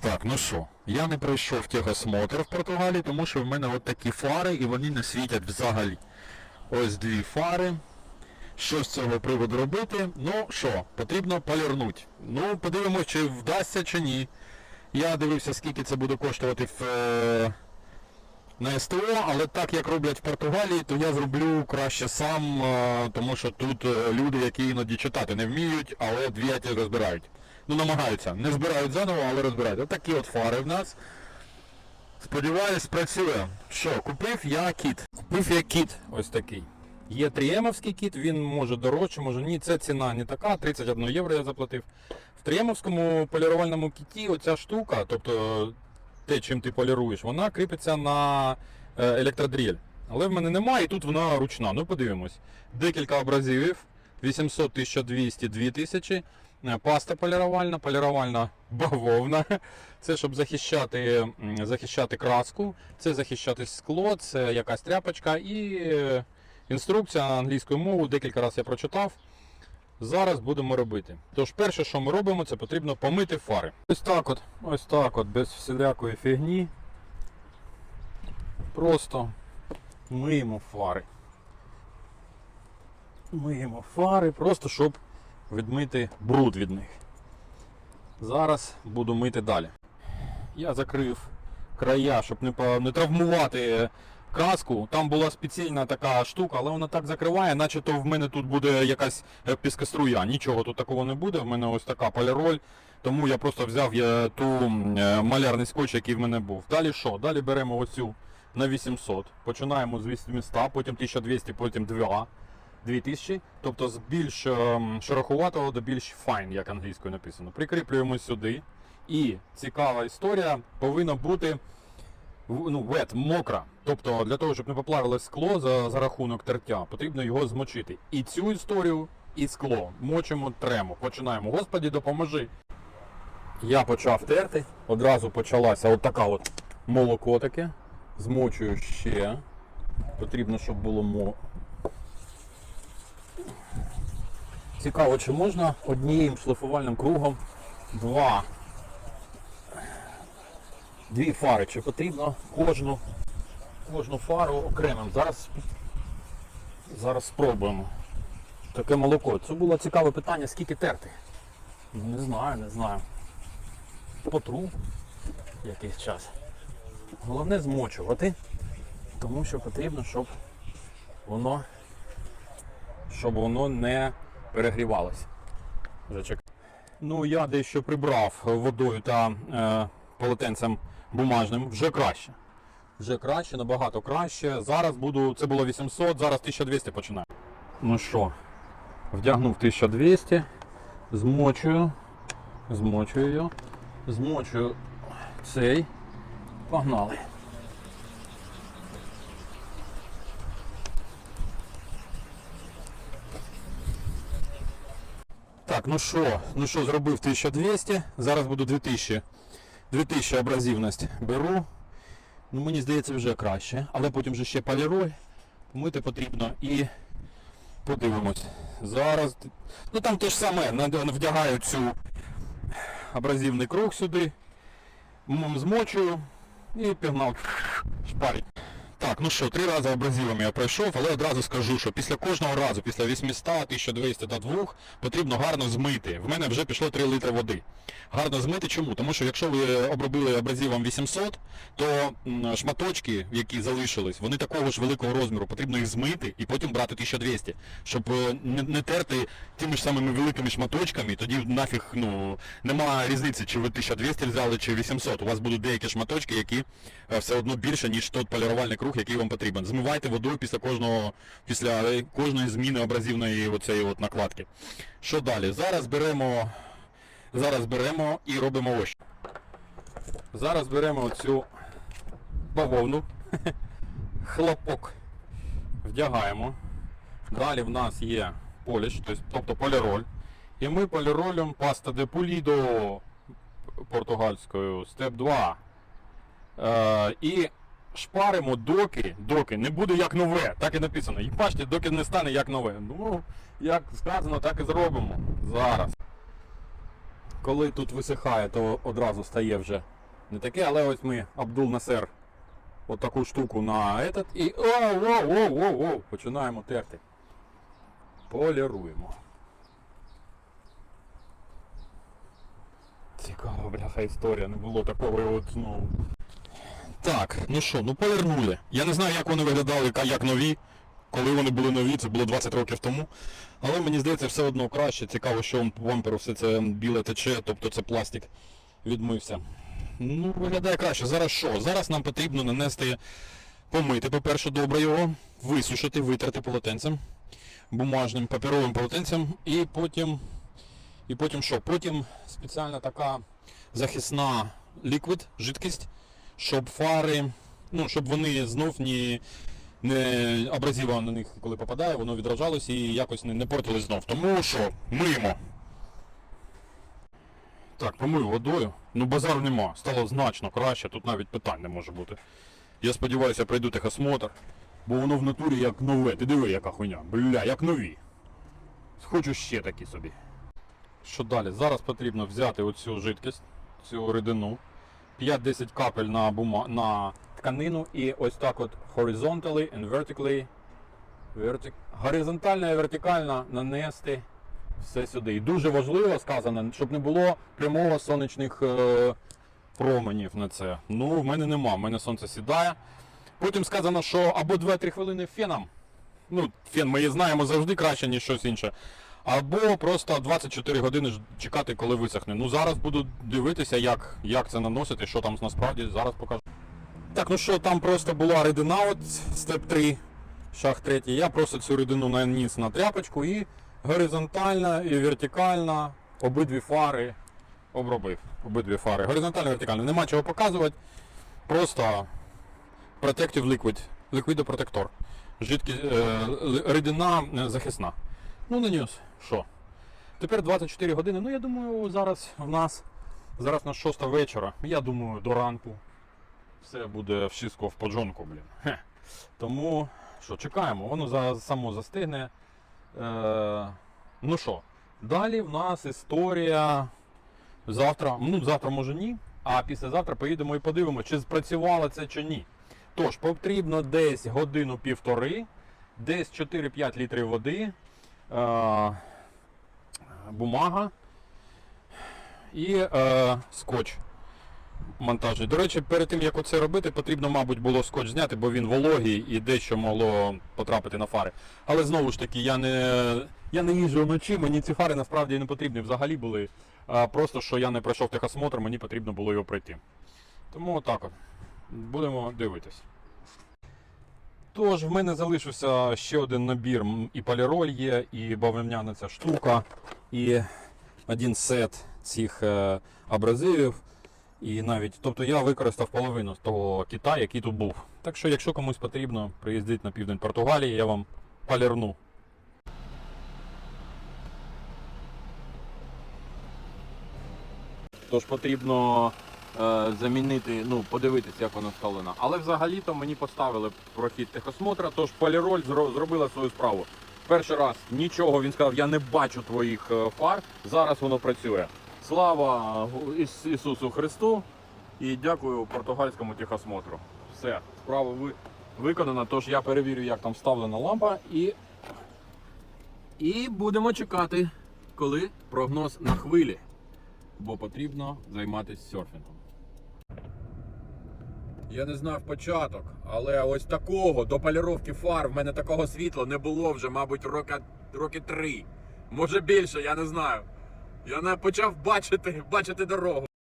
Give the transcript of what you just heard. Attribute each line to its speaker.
Speaker 1: Так, ну що, я не пройшов техосмотр в Португалії, тому що в мене от такі фари і вони не світять взагалі. Ось дві фари. Що з цього приводу робити? Ну що, потрібно полірнути. Ну, подивимось, чи вдасться, чи ні. Я дивився, скільки це буде коштувати в, е, на СТО, але так як роблять в Португалії, то я зроблю краще сам, е, тому що тут е, люди, які іноді читати не вміють, але двигатель розбирають. Ну, намагаються. Не збирають заново, але розбирають. Отакі от фари в нас. Сподіваюсь, працює. Що, купив я кіт. Купив я кіт ось такий. Є 3М-овський кіт, він може дорожче, може ні. Це ціна не така, 31 євро я заплатив. В 3М-овському полірувальному кіті оця штука, тобто те, чим ти поліруєш, вона кріпиться на е, електродріль. Але в мене немає, і тут вона ручна. Ну подивимось. Декілька абразивів. 800, 1200, 2000. Е, Паста полірувальна, полірувальна бавовна. Це щоб захищати, захищати краску, це захищати скло, це якась тряпочка і е, інструкція англійською мовою. Декілька разів я прочитав. Зараз будемо робити. Тож, перше, що ми робимо, це потрібно помити фари. Ось так от, ось так от, без всілякої фігні. Просто миємо фари. Миємо фари, просто щоб відмити бруд від них. Зараз буду мити далі. Я закрив края, щоб не, не травмувати краску. Там була спеціальна така штука, але вона так закриває, наче то в мене тут буде якась е, піскоструя. Нічого тут такого не буде. В мене ось така поліроль. Тому я просто взяв я, ту е, малярний скотч, який в мене був. Далі що? Далі беремо оцю на 800. Починаємо з 800, потім 1200, потім 2. 2000, тобто з більш ем, шероховатого до більш fine, як англійською написано. Прикріплюємо сюди. І цікава історія повинна бути ну, wet, мокра. Тобто для того, щоб не поплавило скло за, за рахунок тертя, потрібно його змочити. І цю історію, і скло мочимо, тремо. Починаємо. Господі, допоможи. Я почав терти. Одразу почалася от така от молоко таке. Змочую ще. Потрібно, щоб було. Цікаво, чи можна однією шліфувальним кругом два. Дві фари, чи потрібно кожну, кожну фару окремим. Зараз, зараз спробуємо. Таке молоко. Це було цікаве питання, скільки терти. Не знаю, не знаю. Потру якийсь час. Головне змочувати, тому що потрібно, щоб воно щоб воно не перегрівалося. Ну, я дещо прибрав водою та е, полотенцем бумажним. Вже краще. Вже краще, набагато краще. Зараз буду. Це було 800, зараз 1200 починаю. Ну що, вдягнув 1200, змочую, змочую його, змочую цей. Погнали. Ну що, ну що, зробив 1200, зараз буду 2000. 2000 абразивність беру. Ну мені здається вже краще. Але потім же ще поліроль. Помити потрібно і подивимось. Зараз. Ну там те ж саме, вдягаю цю абразивний круг сюди. Змочую і пігнав шпарить. Так, ну що, три рази абразивом я пройшов, але одразу скажу, що після кожного разу, після 800, 1200 та 2, потрібно гарно змити. В мене вже пішло 3 літри води. Гарно змити чому? Тому що якщо ви обробили абразивом 800, то шматочки, які залишились, вони такого ж великого розміру, потрібно їх змити і потім брати 1200, щоб е, не, терти тими ж самими великими шматочками, тоді нафіг ну, немає різниці, чи ви 1200 взяли, чи 800. У вас будуть деякі шматочки, які е, все одно більше, ніж той полірувальний круг, який вам потрібен. Змивайте водою після кожного, після кожної зміни абразивної оцеї от накладки. Що далі? Зараз беремо, зараз беремо і робимо ось. Зараз беремо оцю бавовну, хлопок, вдягаємо. Далі в нас є поліш, тобто- тобто поліроль. І ми поліролем паста де пулідо португальською, степ 2. Е, і шпаримо доки, доки не буде як нове, так і написано. І бачите, доки не стане як нове. Ну, як сказано, так і зробимо. Зараз. коли тут висихає, то одразу стає вже не таке, але ось ми Абдул Насер от штуку на этот і оу, оу, оу, оу, оу, починаємо терти. Поліруємо. Цікава, бляха, історія, не було такого і от знову. Так, ну що, ну повернули. Я не знаю, як вони виглядали, як нові. Коли вони були нові, це було 20 років тому. Але мені здається, все одно краще. Цікаво, що в бамперу все це біле тече, тобто це пластик відмився. Ну, виглядає краще. Зараз що? Зараз нам потрібно нанести, помити, по-перше, добре його, висушити, витерти полотенцем, бумажним паперовим полотенцем, і потім. І потім що? Потім спеціальна така захисна ліквід, жидкість, щоб фари, ну, щоб вони знов ні, не абразива на них, коли попадає, воно відражалось і якось не, не портилось знов. Тому що миємо. Так, помив водою. Ну базару нема. Стало значно краще, тут навіть питань не може бути. Я сподіваюся, пройду техосмотр, бо воно в натурі як нове. Ти диви, яка хуйня. Бля, як нові. Хочу ще такі собі. Що далі? Зараз потрібно взяти оцю жидкість, цю рідину, 5-10 капель на, бума... на тканину і ось так от horizontally and vertically, vertic... горизонтально і вертикально нанести все сюди. І дуже важливо сказано, щоб не було прямого сонячних е... променів на це. Ну, в мене нема, в мене сонце сідає. Потім сказано, що або 2-3 хвилини феном. Ну, фен ми її знаємо завжди краще, ніж щось інше. Або просто 24 години чекати, коли висохне. Ну зараз буду дивитися, як, як це наносити, що там насправді зараз покажу. Так, ну що, там просто була рідина, от степ 3, шаг 3. Я просто цю рідину наніс на тряпочку і горизонтально і вертикально обидві фари обробив. Обидві фари. Горизонтально вертикально. Нема чого показувати. Просто Protective Liquid. Ліквідопротектор. Жидкі, е, рідина е, захисна. Ну, наніс. Що? Тепер 24 години. Ну, я думаю, зараз в нас зараз на 6 вечора. Я думаю, до ранку все буде вшиско в поджонку, блін. Хе. Тому що, чекаємо, воно за, само застигне. Е, ну що, далі в нас історія. Завтра, ну завтра може ні, а післязавтра поїдемо і подивимося, чи спрацювало це чи ні. Тож, потрібно десь годину-півтори, десь 4-5 літрів води, бумага і е, скотч монтажний. До речі, перед тим як оце робити, потрібно, мабуть, було скотч зняти, бо він вологий і дещо могло потрапити на фари. Але знову ж таки, я не, я не їжджу вночі, мені ці фари насправді не потрібні взагалі були. А просто що я не пройшов техосмотр, мені потрібно було його пройти. Тому отак от. Будемо дивитись. Тож, в мене залишився ще один набір. І поліроль є, і бавовняна ця штука, і один сет цих е, абразивів. І навіть, тобто я використав половину того кита, який тут був. Так що, якщо комусь потрібно, приїздіть на південь Португалії, я вам полірну. Тож потрібно замінити, ну, подивитися, як воно вставлено. Але взагалі-то мені поставили прохід техосмотра, тож поліроль зро- зробила свою справу. Перший раз нічого, він сказав, я не бачу твоїх е, фар, зараз воно працює. Слава Іс- Ісусу Христу і дякую португальському техосмотру. Все, справа ви, виконана, тож я перевірю, як там вставлена лампа і. І будемо чекати, коли прогноз на хвилі бо потрібно займатися серфінгом. Я не знав початок, але ось такого до поліровки фар в мене такого світла не було вже, мабуть, роки, роки три. Може більше, я не знаю. Я почав бачити, бачити дорогу.